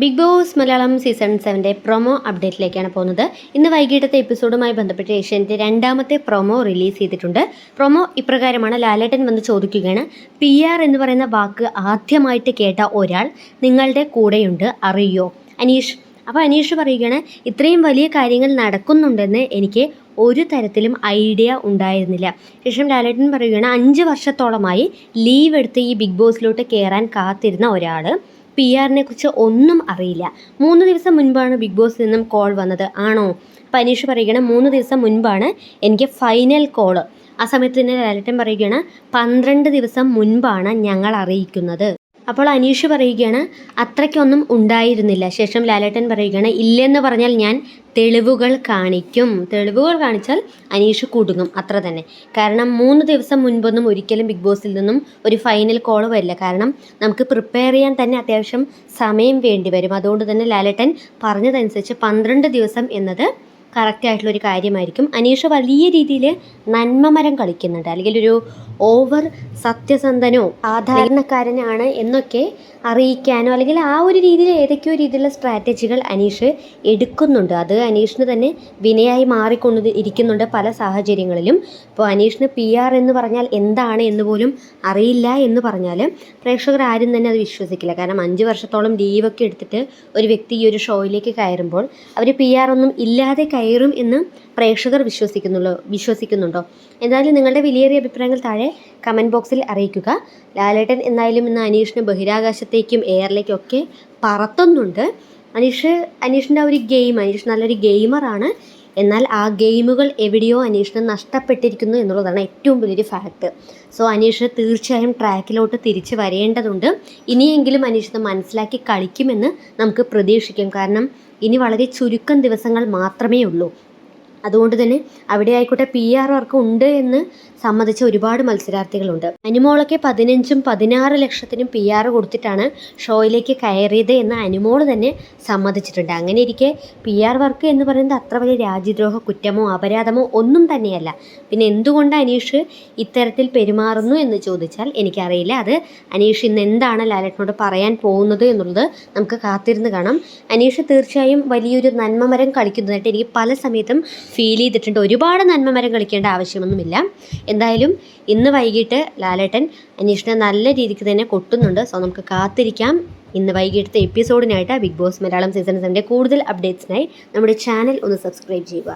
Big boss Malayalam season സെവന്റെ promo അപ്ഡേറ്റിലേക്കാണ് പോകുന്നത്. ഇന്ന് വൈകിട്ടത്തെ എപ്പിസോഡുമായി ബന്ധപ്പെട്ട് ഏഷ്യന്റെ രണ്ടാമത്തെ പ്രൊമോ റിലീസ് ചെയ്തിട്ടുണ്ട്. പ്രൊമോ ഇപ്രകാരമാണ് ലാലേട്ടൻ വന്ന് ചോദിക്കുകയാണ് പി ആർ എന്ന് പറയുന്ന വാക്ക് ആദ്യമായിട്ട് കേട്ട ഒരാൾ നിങ്ങളുടെ കൂടെയുണ്ട് അറിയോ? അനീഷ്. അപ്പോൾ അനീഷ് പറയുകയാണ് ഇത്രയും വലിയ കാര്യങ്ങൾ നടക്കുന്നുണ്ടെന്ന് എനിക്ക് ഒരു തരത്തിലും ഐഡിയ ഉണ്ടായിരുന്നില്ല. ശേഷം ലാലേട്ടൻ പറയുകയാണ് അഞ്ച് വർഷത്തോളമായി ലീവ് എടുത്ത് ഈ ബിഗ് ബോസിലോട്ട് കയറാൻ കാത്തിരുന്ന ഒരാൾ പി ആറിനെ കുറിച്ച് ഒന്നും അറിയില്ല. മൂന്ന് ദിവസം മുൻപാണ് ബിഗ് ബോസിൽ നിന്നും കോൾ വന്നത്. ആണോ? അപ്പം അനീഷ് പറയുകയാണ് മൂന്ന് ദിവസം മുൻപാണ് എനിക്ക് ഫൈനൽ കോൾ ആ സമയത്ത് തന്നെ ലാലട്ടൻ പറയുകയാണ് പന്ത്രണ്ട് ദിവസം മുൻപാണ് ഞങ്ങൾ അറിയിക്കുന്നത്. അപ്പോൾ അനീഷ് പറയുകയാണ് അത്രയ്ക്കൊന്നും ഉണ്ടായിരുന്നില്ല. ശേഷം ലാലേട്ടൻ പറയുകയാണ് ഇല്ലെന്ന് പറഞ്ഞാൽ ഞാൻ തെളിവുകൾ കാണിക്കും. തെളിവുകൾ കാണിച്ചാൽ അനീഷ് കുടുങ്ങും അത്ര തന്നെ. കാരണം മൂന്ന് ദിവസം മുൻപൊന്നും ഒരിക്കലും ബിഗ് ബോസിൽ നിന്നും ഒരു ഫൈനൽ കോൾ വരില്ല. കാരണം നമുക്ക് പ്രിപ്പയർ ചെയ്യാൻ തന്നെ അത്യാവശ്യം സമയം വേണ്ടി വരും. അതുകൊണ്ട് തന്നെ ലാലേട്ടൻ പറഞ്ഞതനുസരിച്ച് പന്ത്രണ്ട് ദിവസം എന്നത് കറക്റ്റ് ആയിട്ടുള്ള ഒരു കാര്യമായിരിക്കും. അനീഷ വലിയ രീതിയിൽ നന്മമരം കളിക്കുന്നുണ്ട്. അല്ലെങ്കിൽ ഒരു ഓവർ സത്യസന്ധനോ സാധാരണക്കാരനാണ് എന്നൊക്കെ അറിയിക്കാനോ അല്ലെങ്കിൽ ആ ഒരു രീതിയിൽ ഏതൊക്കെയോ രീതിയിലുള്ള സ്ട്രാറ്റജികൾ അനീഷ് എടുക്കുന്നുണ്ട്. അത് അനീഷിന് തന്നെ വിനയായി മാറിക്കൊണ്ട് ഇരിക്കുന്നുണ്ട് പല സാഹചര്യങ്ങളിലും. ഇപ്പോൾ അനീഷിന് പി ആർ എന്ന് പറഞ്ഞാൽ എന്താണ് എന്ന് പോലും അറിയില്ല എന്ന് പറഞ്ഞാൽ പ്രേക്ഷകർ ആരും തന്നെ അത് വിശ്വസിക്കില്ല. കാരണം അഞ്ച് വർഷത്തോളം ലീവൊക്കെ എടുത്തിട്ട് ഒരു വ്യക്തി ഈ ഒരു ഷോയിലേക്ക് കയറുമ്പോൾ അവർ പി ആർ ഒന്നും ഇല്ലാതെ കയറും എന്ന് പ്രേക്ഷകർ വിശ്വസിക്കുന്നുള്ളൂ വിശ്വസിക്കുന്നുണ്ടോ? എന്തായാലും നിങ്ങളുടെ വിലയേറിയ അഭിപ്രായങ്ങൾ താഴെ കമന്റ് ബോക്സിൽ അറിയിക്കുക. ലാലേട്ടൻ എന്തായാലും ഇന്ന് അനീഷിന് ബഹിരാകാശത്തേക്കും എയറിലേക്കും ഒക്കെ പറത്തുന്നുണ്ട്. അനീഷ് അനീഷിന്റെ ഒരു ഗെയിം അനീഷ് നല്ലൊരു ഗെയിമറാണ് എന്നാൽ ആ ഗെയിമുകൾ എവിടെയോ അനീഷിന് നഷ്ടപ്പെട്ടിരിക്കുന്നു എന്നുള്ളതാണ് ഏറ്റവും വലിയൊരു ഫാക്ട് സോ അനീഷ് തീർച്ചയായും ട്രാക്കിലോട്ട് തിരിച്ച് വരേണ്ടതുണ്ട്. ഇനിയെങ്കിലും അനീഷിനെ മനസ്സിലാക്കി കളിക്കുമെന്ന് നമുക്ക് പ്രതീക്ഷിക്കാം. കാരണം ഇനി വളരെ ചുരുക്കം ദിവസങ്ങൾ മാത്രമേ ഉള്ളൂ. അതുകൊണ്ട് തന്നെ അവിടെ ആയിക്കോട്ടെ പി ആർ വർക്ക് ഉണ്ട് എന്ന് സമ്മതിച്ച ഒരുപാട് മത്സരാർത്ഥികളുണ്ട്. അനുമോളൊക്കെ പതിനഞ്ചും പതിനാറ് ലക്ഷത്തിനും പി ആർ കൊടുത്തിട്ടാണ് ഷോയിലേക്ക് കയറിയത് എന്ന് അനുമോൾ തന്നെ സമ്മതിച്ചിട്ടുണ്ട്. അങ്ങനെ ഇരിക്കെ പി ആർ വർക്ക് എന്ന് പറയുന്നത് അത്ര വലിയ രാജ്യദ്രോഹ കുറ്റമോ അപരാധമോ ഒന്നും തന്നെയല്ല. പിന്നെ എന്തുകൊണ്ട് അനീഷ് ഇത്തരത്തിൽ പെരുമാറുന്നു എന്ന് ചോദിച്ചാൽ എനിക്കറിയില്ല. അത് അനീഷ് ഇന്ന് എന്താണ് ലാലറ്റിനോട് പറയാൻ പോകുന്നത് എന്നുള്ളത് നമുക്ക് കാത്തിരുന്ന് കാണാം. അനീഷ് തീർച്ചയായും വലിയൊരു നന്മമരം കളിക്കുന്നതായിട്ട് എനിക്ക് പല സമയത്തും ഫീൽ ചെയ്തിട്ടുണ്ട്. ഒരുപാട് നന്മ മരം കളിക്കേണ്ട ആവശ്യമൊന്നുമില്ല. എന്തായാലും ഇന്ന് വൈകിട്ട് ലാലേട്ടൻ അന്വേഷണം നല്ല രീതിക്ക് തന്നെ കൊട്ടുന്നുണ്ട്. സോ നമുക്ക് കാത്തിരിക്കാം. ഇന്ന് വൈകിട്ടത്തെ എപ്പിസോഡിനായിട്ട് ബിഗ് ബോസ് മലയാളം സീസൺ സെവന്റെ കൂടുതൽ അപ്ഡേറ്റ്സിനായി നമ്മുടെ ചാനൽ ഒന്ന് സബ്സ്ക്രൈബ് ചെയ്യുക.